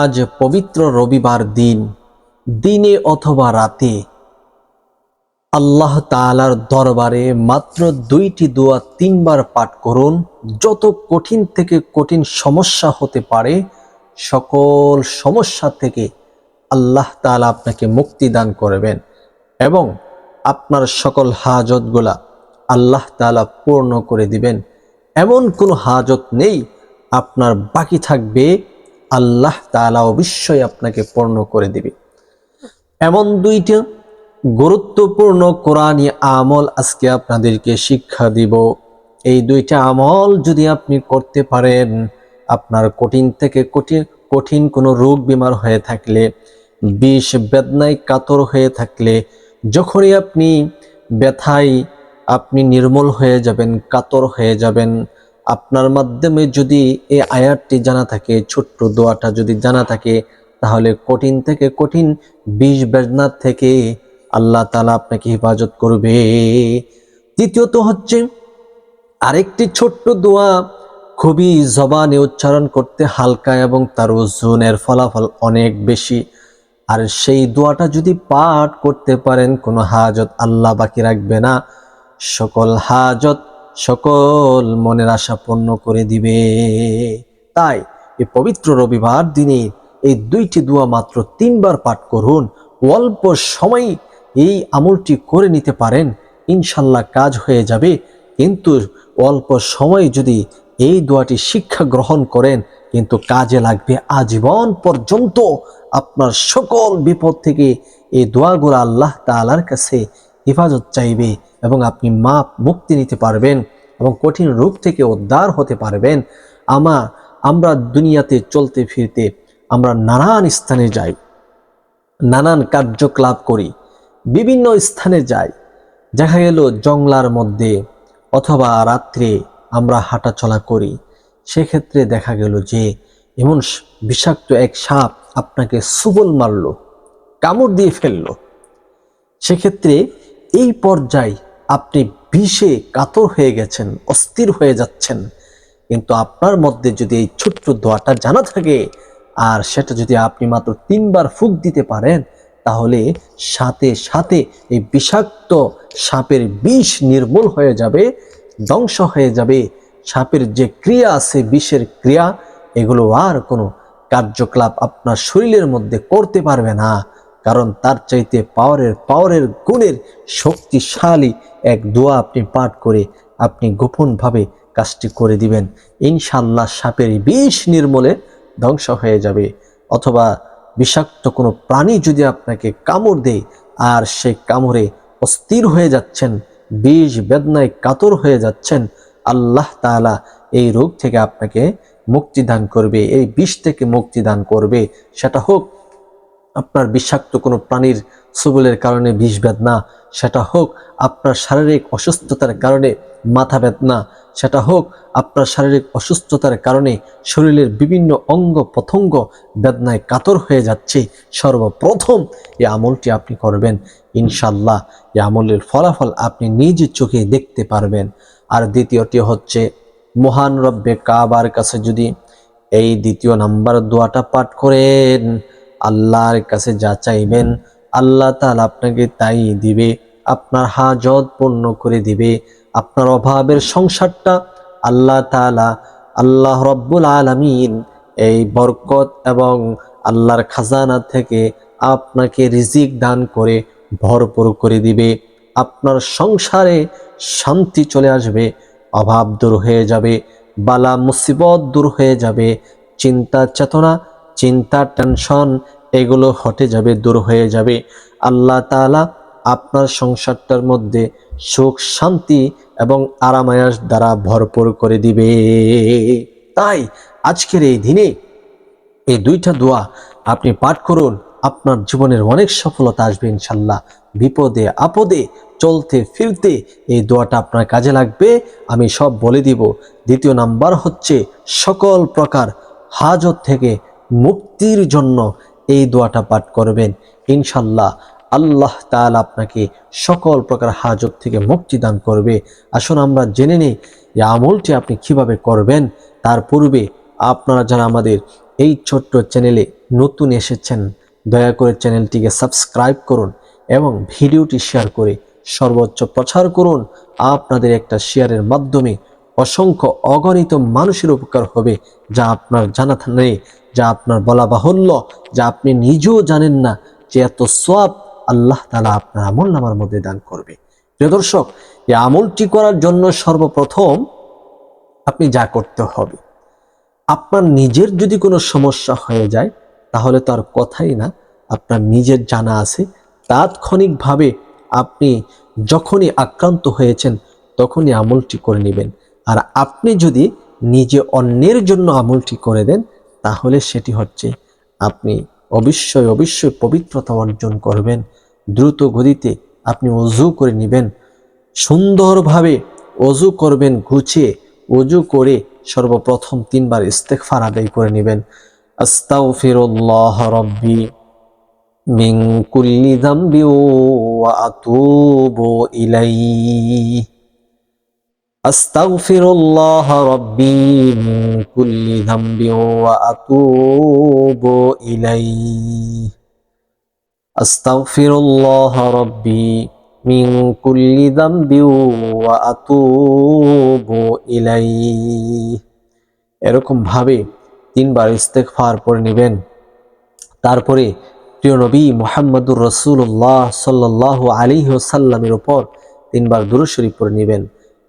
আজ পবিত্র রবিবার দিন, দিনে অথবা রাতে। আল্লাহ তাআলার দরবারে মাত্র দুইটি দোয়া তিনবার পাঠ করুন। যত কঠিন থেকে কঠিন সমস্যা হতে পারে, সকল সমস্যা থেকে আল্লাহ তাআলা আপনাকে মুক্তি দান করবেন এবং আপনার সকল হাজতগুলা আল্লাহ তাআলা পূর্ণ করে দিবেন। এমন কোনো হাজত নেই, আপনার বাকি থাকবে আল্লাহ তাআলা অবশ্যই আপনাকে পূর্ণ করে দিবে। এমন দুইটা গুরুত্বপূর্ণ কোরআনী আমল আজকে আপনাদেরকে শিক্ষা দিব। এই দুইটা আমল যদি আপনি করতে পারেন, আপনার কঠিন থেকে কঠিন কঠিন কোনো রোগ বিমার হয়ে থাকলে, বিষ, বেদনায় কাতর হয়ে থাকলে, যখনই আপনি ব্যথায় আপনি নির্মল হয়ে যাবেন, কাতর হয়ে যাবেন আপনার মাধ্যমে যদি এই আয়াতটি জানা থাকে, ছোট্ট দোয়াটা যদি জানা থাকে, তাহলে কঠিন থেকে কঠিন বিষ বেদনার থেকে আল্লাহ তালা আপনাকে হেফাজত করবে। তৃতীয়ত হচ্ছে, আরেকটি ছোট্ট দোয়া খুবই জবানে উচ্চারণ করতে হালকা এবং তার ওজনের ফলাফল অনেক বেশি। আর সেই দোয়াটা যদি পাঠ করতে পারেন, কোনো হাজত আল্লাহ বাকি রাখবে না। সকল হাজত সকল মনের আশা পূর্ণ করে দিবে। তাই এই পবিত্র রবিবার দিনে এই দুইটি দোয়া মাত্র তিনবার পাঠ করুন। অল্প সময় এই আমলটি করে নিতে পারেন, ইনশাল্লাহ কাজ হয়ে যাবে। কিন্তু অল্প সময় যদি এই দোয়াটি শিক্ষা গ্রহণ করেন, কিন্তু কাজে লাগবে আজীবন পর্যন্ত। আপনার সকল বিপদ থেকে এই দোয়াগুলো আল্লাহ তালার কাছে হেফাজত চাইবে এবং আপনি মাপ, মুক্তি নিতে পারবেন এবং কঠিন রূপ থেকে উদ্ধার হতে পারবেন। আমা, আমরা দুনিয়াতে চলতে ফিরতে আমরা নানান স্থানে যাই, নানান কার্যকলাপ করি, বিভিন্ন স্থানে যাই। দেখা গেল জংলার মধ্যে অথবা রাত্রে আমরা হাঁটাচলা করি। সেক্ষেত্রে দেখা গেল যে এমন বিষাক্ত এক সাপ আপনাকে সুবল মারল, কামড় দিয়ে ফেলল। সেক্ষেত্রে এই পর্যায়ে আপনি বিষে কাতর হয়ে গেছেন, অস্থির হয়ে যাচ্ছেন। কিন্তু আপনার মধ্যে যদি এই ছোট্ট দোয়াটা জানা থাকে, আর সেটা যদি আপনি মাত্র তিনবার ফুক দিতে পারেন, তাহলে সাথে সাথে এই বিষাক্ত সাপের বিষ নির্মূল হয়ে যাবে, ধ্বংস হয়ে যাবে। সাপের যে ক্রিয়া আছে, বিষের ক্রিয়া, এগুলো আর কোনো কার্যকলাপ আপনার শরীরের মধ্যে করতে পারবে না। কারণ তার চাইতে পাওয়ারের পাওয়ারের গুণের শক্তিশালী এক দোয়া আপনি পাঠ করে আপনি গোপনভাবে কাজটি করে দিবেন। ইনশাল্লাহ সাপের বিষ নির্মূলে ধ্বংস হয়ে যাবে। অথবা বিষাক্ত কোনো প্রাণী যদি আপনাকে কামড় দেয়, আর সেই কামড়ে অস্থির হয়ে যাচ্ছেন, বিষ বেদনায় কাতর হয়ে যাচ্ছেন, আল্লাহ তাআলা এই রোগ থেকে আপনাকে মুক্তি দান করবে, এই বিষ থেকে মুক্তি দান করবে। সেটা হোক আপনার বিষাক্ত কোনো প্রাণীর সুবলের কারণে বিষ বেদনা, সেটা হোক আপনার শারীরিক অসুস্থতার কারণে মাথা বেদনা, সেটা হোক আপনার শারীরিক অসুস্থতার কারণে শরীরের বিভিন্ন অঙ্গ প্রত্যঙ্গ বেদনায় কাতর হয়ে যাচ্ছে। সর্বপ্রথম এই আমলটি আপনি করবেন। ইনশাল্লাহ এই আমলের ফলাফল আপনি নিজে চোখে দেখতে পারবেন। আর দ্বিতীয়টি হচ্ছে, মহান রব্বে কাবার কাছে যদি এই দ্বিতীয় নাম্বার দোয়াটা পাঠ করেন আল্লাহর কাছে যা চাইবেন, আল্লাহ তাআলা আপনাকে তাই দিবে। আপনার হাজত পূর্ণ করে দিবে। আপনার অভাবের সংসারটা আল্লাহ তাআলা, আল্লাহ রব্বুল আলামিন এই বরকত এবং আল্লাহর খাজানা থেকে আপনাকে রিজিক দান করে ভরপুর করে দিবে। আপনার সংসারে শান্তি চলে আসবে, অভাব দূর হয়ে যাবে, বালা মুসিবত দূর হয়ে যাবে চিন্তা চেতনা চিন্তা, টেনশন, এগুলো হটে যাবে, দূর হয়ে যাবে। আল্লাহ তাআলা আপনার সংসারটার মধ্যে সুখ, শান্তি এবং আরামায়াস দ্বারা ভরপুর করে দিবে। তাই আজকের এই দিনে এই দুইটা দোয়া আপনি পাঠ করুন, আপনার জীবনের অনেক সফলতা আসবে ইনশাল্লাহ বিপদে, আপদে, চলতে, ফিরতে এই দোয়াটা আপনার কাজে লাগবে। আমি সব বলে দিব। দ্বিতীয় নাম্বার হচ্ছে সকল প্রকার হাজত থেকে মুক্তির জন্য এই দোয়াটা পাঠ করবেন। ইনশাল্লাহ আল্লাহ তাল আপনাকে সকল প্রকার হাজত থেকে মুক্তি দান করবে। আসুন আমরা জেনে নিই যে আমলটি আপনি কীভাবে করবেন। তার পূর্বে আপনারা যারা আমাদের এই ছোট্ট চ্যানেলে নতুন এসেছেন, দয়া করে চ্যানেলটিকে সাবস্ক্রাইব করুন এবং ভিডিওটি শেয়ার করে সর্বোচ্চ প্রচার করুন। আপনাদের একটা শেয়ারের মাধ্যমে অসংখ্য অগণিত মানুষের উপকার হবে যা আপনার জানা নেই। যা আপনার বলা বাহুল্য, যা আপনি নিজেও জানেন না যে এত সব আল্লাহ তালা আপনার আমল নামার মধ্যে দান করবে। প্রিয় দর্শক, এই আমলটি করার জন্য সর্বপ্রথম আপনি যা করতে হবে, আপনার নিজের যদি কোনো সমস্যা হয়ে যায়, তাহলে তো আর কথাই না, আপনার নিজের জানা আছে। তাৎক্ষণিকভাবে আপনি যখনই আক্রান্ত হয়েছেন, তখনই আমলটি করে নেবেন। আর আপনি যদি নিজে অন্যের জন্য আমলটি করে দেন তাহলে সেটি হচ্ছে, আপনি অবশ্যই অবশ্যই পবিত্রতা অর্জন করবেন, দ্রুত গতিতে আপনি অজু করে নেবেন, সুন্দরভাবে অজু করবেন, গুছিয়ে অজু করে সর্বপ্রথম তিনবার ইস্তেকফার আদায় করে নেবেন। আস্তাগফিরুল্লাহ রব্বি মিন কুল্লি যামবি ওয়া আতুবু ইলাইহি। আস্তাগফিরুল্লাহ রব্বি মিন কুল্লি যামবি ওয়া আতুবু ইলাইহি। আস্তাগফিরুল্লাহ রব্বি মিন কুল্লি যামবি ওয়া আতুবু ইলাইহি। এরকম ভাবে তিনবার ইস্তেগফার পড়ে নেবেন। তারপরে প্রিয় নবী মোহাম্মদুর রসুল্লাহ সাল্লাহ আলাইহি ওয়াসাল্লামের উপর তিনবার দুরূদ শরীফ পড়ে নেবেন।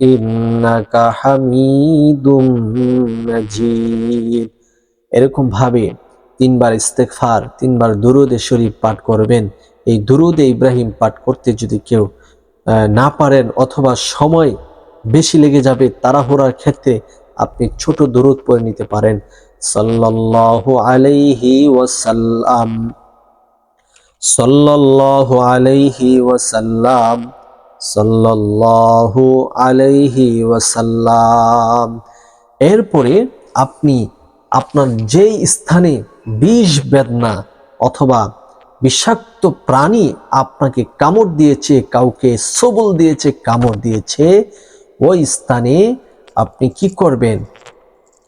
ইন্নাকা হামিদুম মাজিদ। এরকম ভাবে তিনবার ইস্তেকফার তিনবার দুরুদে শরীফ পাঠ করবেন। এই দুরুদে ইব্রাহিম পাঠ করতে যদি কেউ না পারেন অথবা সময় বেশি লেগে যাবে তাড়াহুড়ার ক্ষেত্রে আপনি ছোট দুরুদ পড়ে নিতে পারেন। সাল্লাল্লাহু আলাইহি ওয়াসাল্লাম। সাল্লাল্লাহু আলাইহি ওয়াসাল্লাম। সাল্লাল্লাহু আলাইহি ওয়াসাল্লাম। এরপরে আপনি আপনার যেই স্থানে বিষ বেদনা অথবা বিষাক্ত প্রাণী আপনাকে কামড় দিয়েছে, কাউকে সবল দিয়েছে, কামড় দিয়েছে, ওই স্থানে আপনি কি করবেন?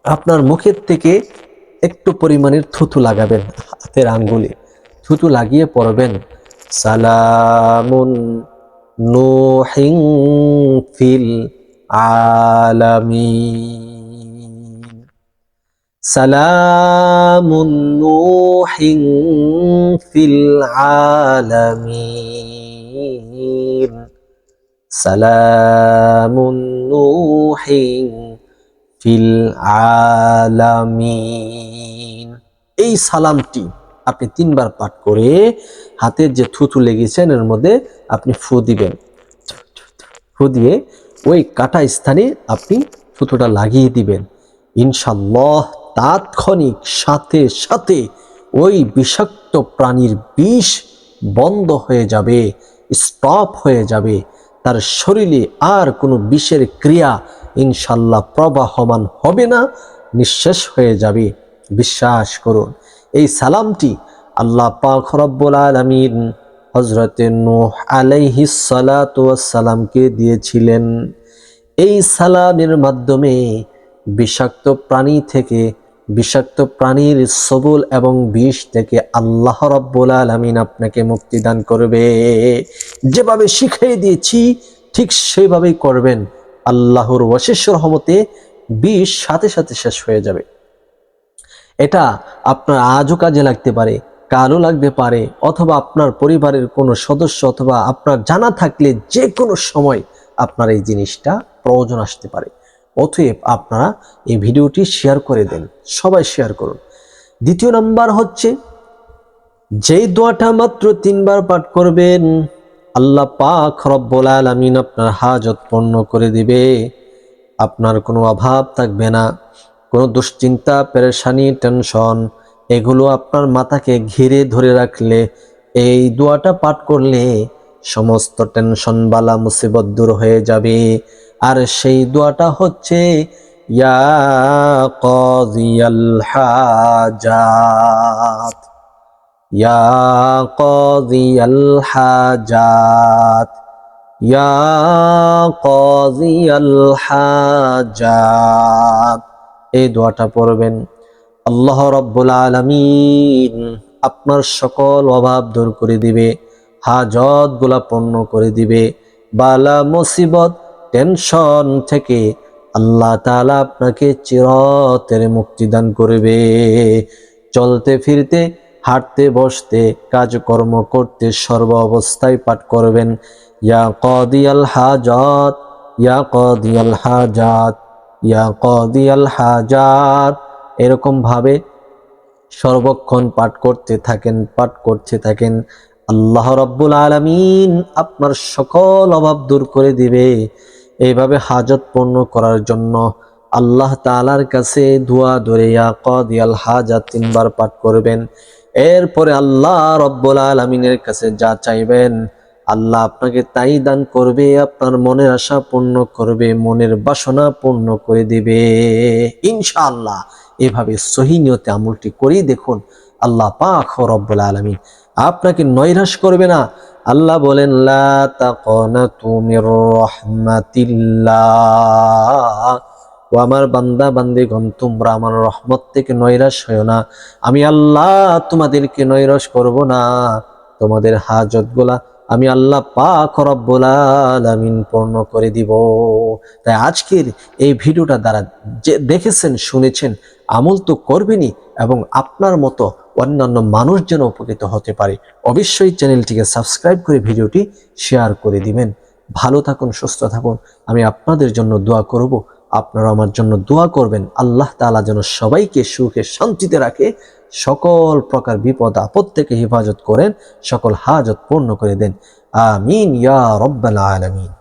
আপনার মুখের থেকে একটু পরিমাণের থুতু লাগাবেন, হাতের আঙ্গুলে থুতু লাগিয়ে পড়বেন। সালামুন নুহিং ফিল আলামিন। সালামুন নুহিং ফিল আলামিন। সালামুন নুহিং ফিল আলামিন। এই সালামটি আপনি তিনবার পাঠ করে হাতের যে থুতু লেগেছেন এর মধ্যে আপনি ফু দিবেন। ফু দিয়ে ওই কাটা স্থানে আপনি থুতুটা লাগিয়ে দিবেন। ইনশাল্লাহ তাৎক্ষণিক সাথে সাথে ওই বিষাক্ত প্রাণীর বিষ বন্ধ হয়ে যাবে স্টপ হয়ে যাবে। তার শরীরে আর কোনো বিষের ক্রিয়া ইনশাল্লাহ প্রবাহমান হবে না, নিঃশেষ হয়ে যাবে। বিশ্বাস করুন। এই সালামটি আল্লাহ পাক রব্বুল আলামিন হজরতে নূহ আলাইহিস সালাতু ওয়াস সালামকে দিয়েছিলেন। এই সালামের মাধ্যমে বিষাক্ত প্রাণী থেকে বিষাক্ত প্রাণীর সবল এবং বিষ থেকে আল্লাহ রব্বুল আলামিন আপনাকে মুক্তি দান করবে। যেভাবে শিখিয়ে দিয়েছি, ঠিক সেভাবেই করবেন। আল্লাহর অশেষ রহমতে বিষ সাথে সাথে শেষ হয়ে যাবে। এটা আপনার আজও কাজে লাগতে পারে, কালও লাগতে পারে, অথবা আপনার পরিবারের কোনো সদস্য অথবা আপনার জানা থাকলে যে কোনো সময় আপনার এই জিনিসটা প্রয়োজন আসতে পারে। অতএব আপনারা এই ভিডিওটি শেয়ার করে দেন, সবাই শেয়ার করুন। দ্বিতীয় নাম্বার হচ্ছে, যেই দোয়াটা মাত্র তিনবার পাঠ করবেন, আল্লাহ পাক রব্বুল আলামিন আপনার হাজত পূর্ণ করে দিবে, আপনার কোনো অভাব থাকবে না। কোনো দুশ্চিন্তা, পেরেশানি, টেনশন, এগুলো আপনার মাথাকে ঘিরে ধরে রাখলে, এই দোয়াটা পাঠ করলে সমস্ত টেনশন বালা মুসিবত দূর হয়ে যাবে। আর সেই দোয়াটা হচ্ছে, ইয়া কাযিয়াল হাজাত, ইয়া কাযিয়াল হাজাত, ইয়া কাযিয়াল হাজাত। এই দোয়াটা পড়বেন। আল্লাহ রব্বুল আলামিন আপনার সকল অভাব দূর করে দিবে হাজতগুলা পূর্ণ করে দিবে। বালা মুসিবত, টেনশন থেকে আল্লাহ তাআলা আপনাকে চিরতের মুক্তিদান করবে। চলতে, ফিরতে, হাঁটতে, বসতে, কাজকর্ম করতে সর্ব অবস্থায় পাঠ করবেন। ইয়া কদিয়াল হাজাত, ইয়া কদিয়াল হাজাত। ইয়া কদিয়াল হাজাত। এরকম ভাবে সর্বক্ষণ পাঠ করতে থাকেন, পাঠ করতে থাকেন। আল্লাহ রব্বুল আলামিন আপনার সকল অভাব দূর করে দিবে। এইভাবে হাজত পূর্ণ করার জন্য আল্লাহ তালার কাছে দোয়া ধরে ইয়া কদিয়াল হাজাত তিনবার পাঠ করবেন। এরপরে আল্লাহ রব্বুল আলামিনের কাছে যা চাইবেন আল্লাহ আপনাকে তাই দান করবে, আপনার মনের আশা পূর্ণ করবে, মনের বাসনা পূর্ণ করে দিবে। ইনশাআল্লাহ, এভাবে সহি নিয়তে আমলটি করেই দেখুন, আল্লাহ পাক রব্বুল আলামিন। আপনাকে নৈরাশ করবে না। আল্লাহ বলেন ও আমার বান্দা, বান্দিগণ, তোমরা আমার রহমত থেকে নৈরাশ হয়েও না। আমি আল্লাহ তোমাদেরকে নৈরাশ করব না। তোমাদের হাজতগুলা আমি আল্লাহ পাক রব্বুল আলামিন পূর্ণ করে দিব। তাই আজকের এই ভিডিওটা দ্বারা যে দেখেছেন, শুনেছেন, আমল তো করবেনই এবং আপনার মতো অন্যান্য মানুষ যেন উপকৃত হতে পারে, অবশ্যই চ্যানেলটিকে সাবস্ক্রাইব করে ভিডিওটি শেয়ার করে দিবেন। ভালো থাকুন, সুস্থ থাকুন। আমি আপনাদের জন্য দোয়া করব। আপনারা আমার জন্য দোয়া করবেন। আল্লাহ তালা যেন সবাইকে সুখে শান্তিতে রাখে, সকল প্রকার বিপদ, আপদ থেকে হেফাজত করেন, সকল হাজত পূর্ণ করে দেন। আমিন ইয়া রব্বাল আলামিন।